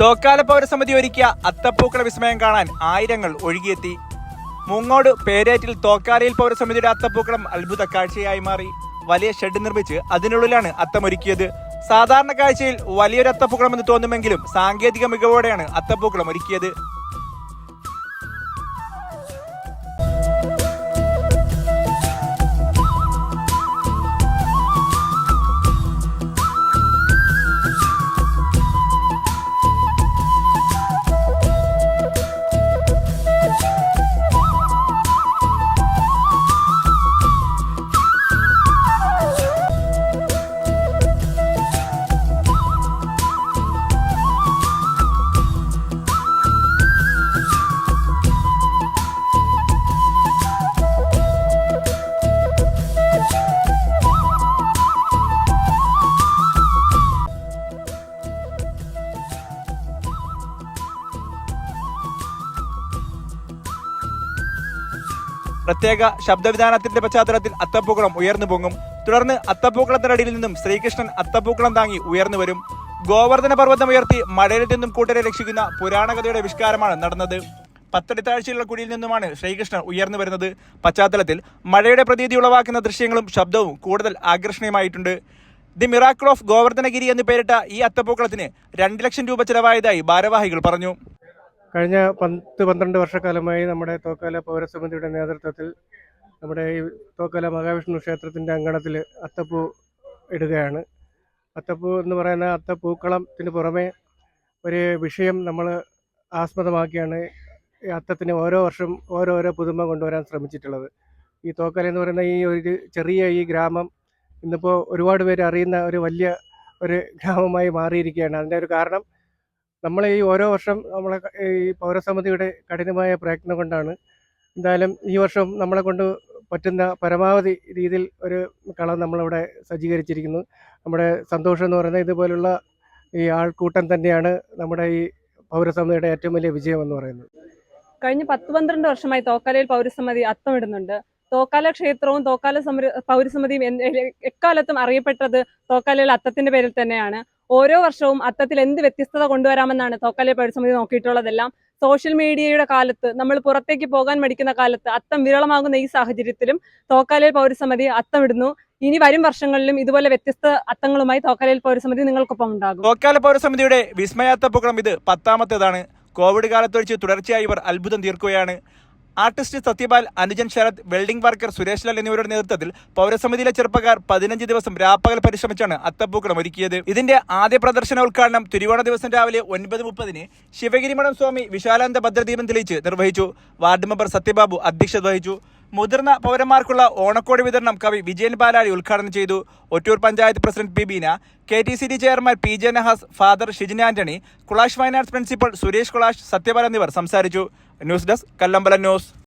തോക്കാല പൗരസമിതി ഒരുക്കിയ അത്തപ്പൂക്കള വിസ്മയം കാണാൻ ആയിരങ്ങൾ ഒഴുകിയെത്തി. മുങ്ങോട് പേരേറ്റിൽ തോക്കാലയിൽ പൗരസമിതിയുടെ അത്തപ്പൂക്കളം അത്ഭുത കാഴ്ചയായി മാറി. വലിയ ഷെഡ് നിർമ്മിച്ച് അതിനുള്ളിലാണ് അത്തമൊരുക്കിയത്. സാധാരണ കാഴ്ചയിൽ വലിയൊരു അത്തപ്പൂക്കളം എന്ന് തോന്നുമെങ്കിലും സാങ്കേതിക മികവോടെയാണ് അത്തപ്പൂക്കളം ഒരുക്കിയത്. പ്രത്യേക ശബ്ദവിധാനത്തിന്റെ പശ്ചാത്തലത്തിൽ അത്തപ്പൂക്കളം ഉയർന്നു പൊങ്ങും. തുടർന്ന് അത്തപ്പൂക്കളത്തിനടിയിൽ നിന്നും ശ്രീകൃഷ്ണൻ അത്തപ്പൂക്കളം താങ്ങി ഉയർന്നു വരും. ഗോവർദ്ധന പർവതം ഉയർത്തി മഴയിൽ നിന്നും കൂട്ടരെ രക്ഷിക്കുന്ന പുരാണകഥയുടെ വിഷ്കാരമാണ് നടന്നത്. പത്തടി താഴ്ചയുള്ള കുടിയിൽ നിന്നുമാണ് ശ്രീകൃഷ്ണൻ ഉയർന്നു വരുന്നത്. പശ്ചാത്തലത്തിൽ മഴയുടെ പ്രതീതി ഉളവാക്കുന്ന ദൃശ്യങ്ങളും ശബ്ദവും കൂടുതൽ ആകർഷണീയമായിട്ടുണ്ട്. ദി മിറാക്കിൾ ഓഫ് ഗോവർദ്ധനഗിരി എന്ന് പേരിട്ട ഈ അത്തപ്പൂക്കളത്തിന് രണ്ട് ലക്ഷം രൂപ ചെലവായതായി ഭാരവാഹികൾ പറഞ്ഞു. കഴിഞ്ഞ പത്ത് പന്ത്രണ്ട് വർഷക്കാലമായി നമ്മുടെ തോക്കാല പൗരസമിതിയുടെ നേതൃത്വത്തിൽ നമ്മുടെ ഈ തോക്കാല മഹാവിഷ്ണു ക്ഷേത്രത്തിന്റെ അങ്കണത്തിൽ അത്തപ്പൂ ഇടുകയാണ്. അത്തപ്പൂ എന്ന് പറയുന്ന അത്തപ്പൂക്കളത്തിന് പുറമെ ഒരു വിഷയം നമ്മൾ ആസ്പദമാക്കിയാണ് ഈ അത്തത്തിന് ഓരോ വർഷം ഓരോരോ പുതുമ കൊണ്ടുവരാൻ ശ്രമിച്ചിട്ടുള്ളത്. ഈ തോക്കല എന്ന് പറയുന്ന ഈ ഒരു ചെറിയ ഈ ഗ്രാമം ഇന്നിപ്പോൾ ഒരുപാട് പേര് അറിയുന്ന ഒരു വലിയ ഒരു ഗ്രാമമായി മാറിയിരിക്കുകയാണ്. അതിന്റെ ഒരു കാരണം നമ്മൾ ഈ ഓരോ വർഷം നമ്മളെ ഈ പൗരസമിതിയുടെ കഠിനമായ പ്രയത്നം കൊണ്ടാണ് എന്തായാലും ഈ വർഷം നമ്മളെ കൊണ്ട് പറ്റുന്ന പരമാവധി രീതിയിൽ ഒരു കളം നമ്മളിവിടെ സജ്ജീകരിച്ചിരിക്കുന്നു. നമ്മുടെ സന്തോഷം എന്ന് പറയുന്നത് ഇതുപോലുള്ള ഈ ആൾക്കൂട്ടം തന്നെയാണ് നമ്മുടെ ഈ പൗരസമിതിയുടെ ഏറ്റവും വലിയ വിജയം എന്ന് പറയുന്നത്. കഴിഞ്ഞ പത്ത് പന്ത്രണ്ട് വർഷമായി തോക്കാലയിൽ പൗരസമിതി അത്തമിടുന്നുണ്ട്. തോക്കാല ക്ഷേത്രവും തോക്കാല സമര പൗരസമിതിയും എക്കാലത്തും അറിയപ്പെട്ടത് തോക്കാലയിൽ അത്തത്തിന്റെ പേരിൽ തന്നെയാണ്. ഓരോ വർഷവും അത്തത്തിൽ എന്ത് വ്യത്യസ്തത കൊണ്ടുവരാമെന്നാണ് തോക്കാലയിൽ പൗരസമിതി നോക്കിയിട്ടുള്ളതെല്ലാം. സോഷ്യൽ മീഡിയയുടെ കാലത്ത് നമ്മൾ പുറത്തേക്ക് പോകാൻ മടിക്കുന്ന കാലത്ത് അത്തം വിരളമാകുന്ന ഈ സാഹചര്യത്തിലും തോക്കാലയിൽ പൗരസമിതി അത്തമിടുന്നു ഇനി വരും വർഷങ്ങളിലും ഇതുപോലെ വ്യത്യസ്ത അത്തങ്ങളുമായി തോക്കാലയിൽ പൗരസമിതി നിങ്ങൾക്കൊപ്പം ഉണ്ടാകും. തോക്കാല പൗരസമിതിയുടെ വിസ്മയാത്ത പ്രോഗ്രാം ഇത് പത്താമത്തേതാണ്. കോവിഡ് കാലത്ത് വെച്ച് തുടർച്ചയായി ഇവർ അത്ഭുതം തീർക്കുകയാണ്. ആർട്ടിസ്റ്റ് സത്യപാൽ അനുജൻ ശരത് വെൽഡിംഗ് വർക്കർ സുരേഷ് ലാൽ എന്നിവരുടെ നേതൃത്വത്തിൽ പൗരസമിതിയിലെ ചെറുപ്പക്കാർ പതിനഞ്ച് ദിവസം രാപ്പകൽ പരിശ്രമിച്ചാണ് അത്തപ്പൂക്കളം ഒരുക്കിയത്. ഇതിന്റെ ആദ്യ പ്രദർശന ഉദ്ഘാടനം തിരുവോണ ദിവസം രാവിലെ ഒൻപത് മുപ്പതിന് ശിവഗിരിമഠം സ്വാമി വിശാലാനന്ദ ഭദ്രദീപം തെളിയിച്ച് നിർവഹിച്ചു. വാർഡ് മെമ്പർ സത്യബാബു അധ്യക്ഷത വഹിച്ചു. മുതിർന്ന പൗരന്മാർക്കുള്ള ഓണക്കോടി വിതരണം കവി വിജയൻ പാലാഴി ഉദ്ഘാടനം ചെയ്തു. Ottoor panchayat president Bibeena K T C D chairman P J Nahas father Shijin Antony Kulash finance principal Suresh Kulash Sathyapal എന്നിവർ സംസാരിച്ചു. News desk Kallambalam news.